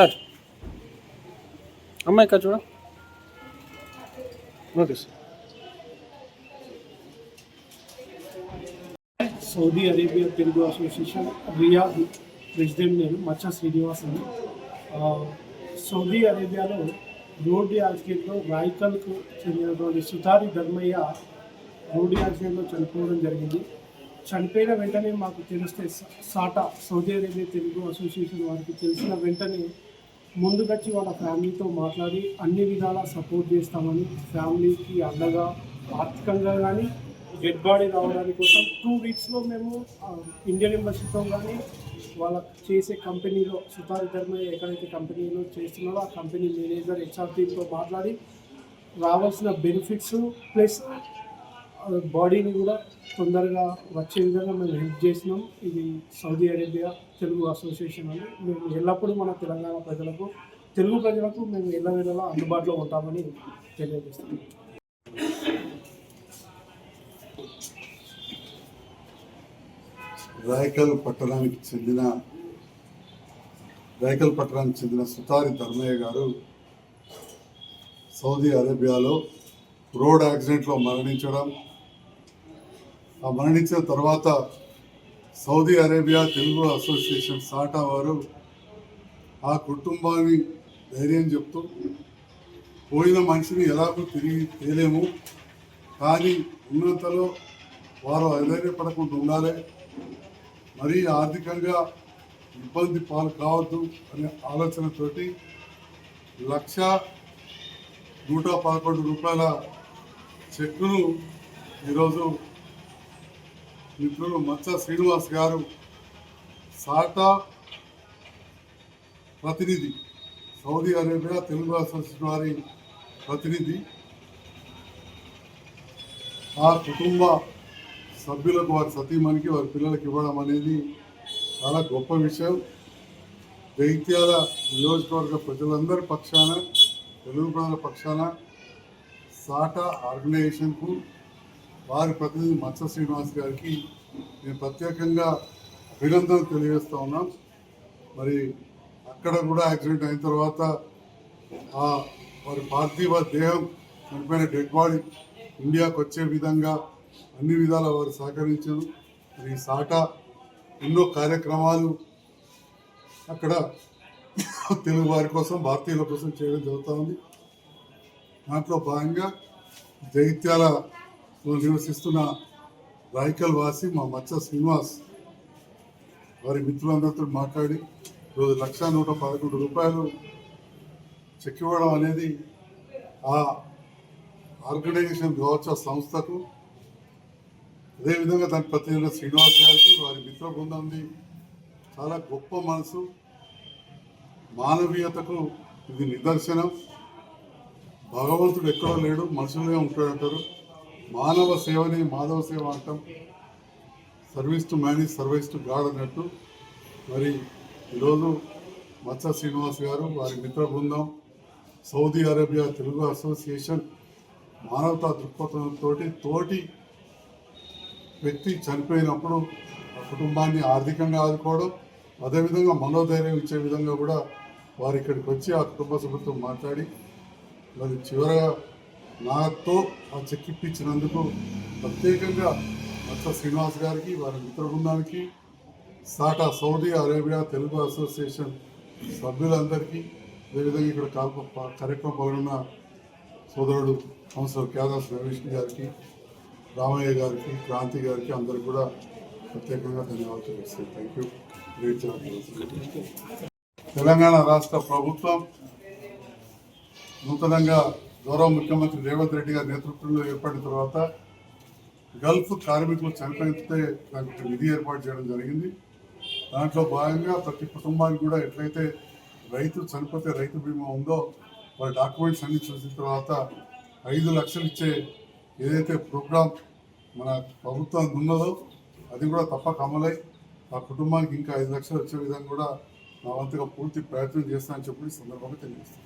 Sir. అమ్మాయి ఇక్కడ చూడ. Okay sir. Saudi Arabia Telugu association Riyadh president నేను మచ్చ శ్రీనివాస్ అని. సౌదీ అరేబియాలో రోడ్డు యాక్సిడెంట్లో రాయికల్కు చెందినటువంటి సుతారి ధర్మయ్య రోడ్డు యాక్సిడెంట్లో చనిపోవడం జరిగింది. చనిపోయిన వెంటనే మాకు తెలిస్తే SATA Saudi Arabia Telugu association వారికి తెలిసిన వెంటనే ముందుకొచ్చి వాళ్ళ ఫ్యామిలీతో మాట్లాడి అన్ని విధాలా సపోర్ట్ చేస్తామని ఫ్యామిలీకి అండగా ఆర్థికంగా కానీ డెడ్ బాడీ రావడానికి కోసం టూ వీక్స్లో మేము ఇండియన్ ఎంబసీతో కానీ వాళ్ళ చేసే కంపెనీలో సుతారి ధర్మ ఎక్కడైతే కంపెనీలో చేస్తున్నారో ఆ కంపెనీ మేనేజర్ హెచ్ఆర్ టీమ్తో మాట్లాడి రావాల్సిన బెనిఫిట్స్ ప్లస్ బాడీని కూడా తొందరగా వచ్చే విధంగా మేము హెల్ప్ చేసినాం. ఇది సౌదీ అరేబియా తెలుగు అసోసియేషన్ అని. మేము ఎల్లప్పుడూ మన తెలంగాణ ప్రజలకు తెలుగు ప్రజలకు మేము ఎల్లవేళలా అందుబాటులో ఉంటామని తెలియజేస్తాం రాయకల్ పట్టణానికి చెందిన రాయకల్ పట్టణానికి చెందిన సుతారి ధర్మయ్య గారు సౌదీ అరేబియాలో రోడ్ యాక్సిడెంట్లో మరణించడం మరణించిన తర్వాత Saudi Arabia Telugu association SATA వారు ఆ కుటుంబాన్ని ధైర్యం చెప్తూ పోయిన మనిషిని ఎలాగో తిరిగి తేలేము కానీ ఉన్నంతలో వారు అధైర్యపడకుండా ఉండాలి. మరీ ఆర్థికంగా ఇబ్బంది పాలు కావద్దు అనే ఆలోచనతోటి లక్ష నూట పదకొండు రూపాయల చెక్కును ఈరోజు నిపుణులు మచ్చ శ్రీనివాస్ గారు సాటా ప్రతినిధి సౌదీ అరేబియా తెలుగు అసోసియేషన్ వారి ప్రతినిధి ఆ కుటుంబ సభ్యులకు వారి సతీమణికి వారి పిల్లలకి ఇవ్వడం అనేది చాలా గొప్ప విషయం. దైత్యాల నియోజకవర్గ ప్రజలందరి పక్షాన తెలుగు ప్రజల పక్షాన సాటా ఆర్గనైజేషన్కు వారి ప్రతినిధి మత్స్య శ్రీనివాస్ గారికి మేము ప్రత్యేకంగా అభినందనలు తెలియజేస్తూ ఉన్నాం. మరి అక్కడ కూడా యాక్సిడెంట్ అయిన తర్వాత ఆ వారి పార్థివ దేహం చనిపోయిన డెడ్ బాడీ ఇండియాకు వచ్చే విధంగా అన్ని విధాల వారు సహకరించారు. మరి ఈ సాటా ఎన్నో కార్యక్రమాలు అక్కడ తెలుగు వారి కోసం భారతీయుల కోసం చేయడం జరుగుతూ ఉంది. దాంట్లో భాగంగా జైత్యాల నివసిస్తున్న రాయికల్ వాసి మా మచ్చ శ్రీనివాస్ వారి మిత్రులందరితో మాట్లాడి రోజు లక్ష నూట పదకొండు రూపాయలు చెక్ ఇవ్వడం అనేది ఆ ఆర్గనైజేషన్ కావచ్చు ఆ సంస్థకు. అదేవిధంగా దాని ప్రతినిధి శ్రీనివాస్ గారికి వారి మిత్ర బృందంది చాలా గొప్ప మనసు. మానవీయతకు ఇది నిదర్శనం. భగవంతుడు ఎక్కడో లేడు మనుషులే ఉంటాడంటారు మానవ సేవని మాధవ సేవ అంటాం. Service to man is service to god అన్నట్టు. మరి ఈరోజు మత్స్య శ్రీనివాస్ గారు వారి మిత్ర బృందం సౌదీ అరేబియా తెలుగు అసోసియేషన్ మానవతా దృక్పథంతో తోటి వ్యక్తి చనిపోయినప్పుడు ఆ కుటుంబాన్ని ఆర్థికంగా ఆదుకోవడం అదేవిధంగా మనోధైర్యం ఇచ్చే విధంగా కూడా వారు ఇక్కడికి వచ్చి ఆ కుటుంబ సభ్యులతో మాట్లాడి మరి చివరగా నాతో ఆ చెక్ ఇప్పించినందుకు ప్రత్యేకంగా మత్స్య శ్రీనివాస్ గారికి వారి మిత్ర బృందానికి SATA Saudi Arabia Telugu association సభ్యులందరికీ అదేవిధంగా ఇక్కడ కాల్ప కార్యక్రమం పాల్గొన్న సోదరుడు కౌన్సిలర్ క్యాదాస్ రమేష్ గారికి రామయ్య గారికి క్రాంతి గారికి అందరికి కూడా ప్రత్యేకంగా ధన్యవాదాలు తెలియజేస్తాను థ్యాంక్ యూ తెలంగాణ రాష్ట్ర ప్రభుత్వం నూతనంగా గౌరవ ముఖ్యమంత్రి రేవంత్ రెడ్డి గారి నేతృత్వంలో ఏర్పడిన తర్వాత గల్ఫ్ కార్మికులు చనిపోతే దానికి ఒక నిధి ఏర్పాటు చేయడం జరిగింది. దాంట్లో భాగంగా ప్రతి కుటుంబానికి కూడా ఎట్లయితే రైతు చనిపోతే రైతు బీమా ఉందో వాళ్ళ డాక్యుమెంట్స్ అన్ని చూసిన తర్వాత ఐదు లక్షలు ఇచ్చే ఏదైతే ప్రోగ్రామ్ మన ప్రభుత్వం ఉన్నదో అది కూడా తప్పక అమలై ఆ కుటుంబానికి ఇంకా ఐదు లక్షలు వచ్చే విధంగా కూడా నా వంతుగా పూర్తి ప్రయత్నం చేస్తానని చెప్పి సందర్భంగా తెలియజేస్తాను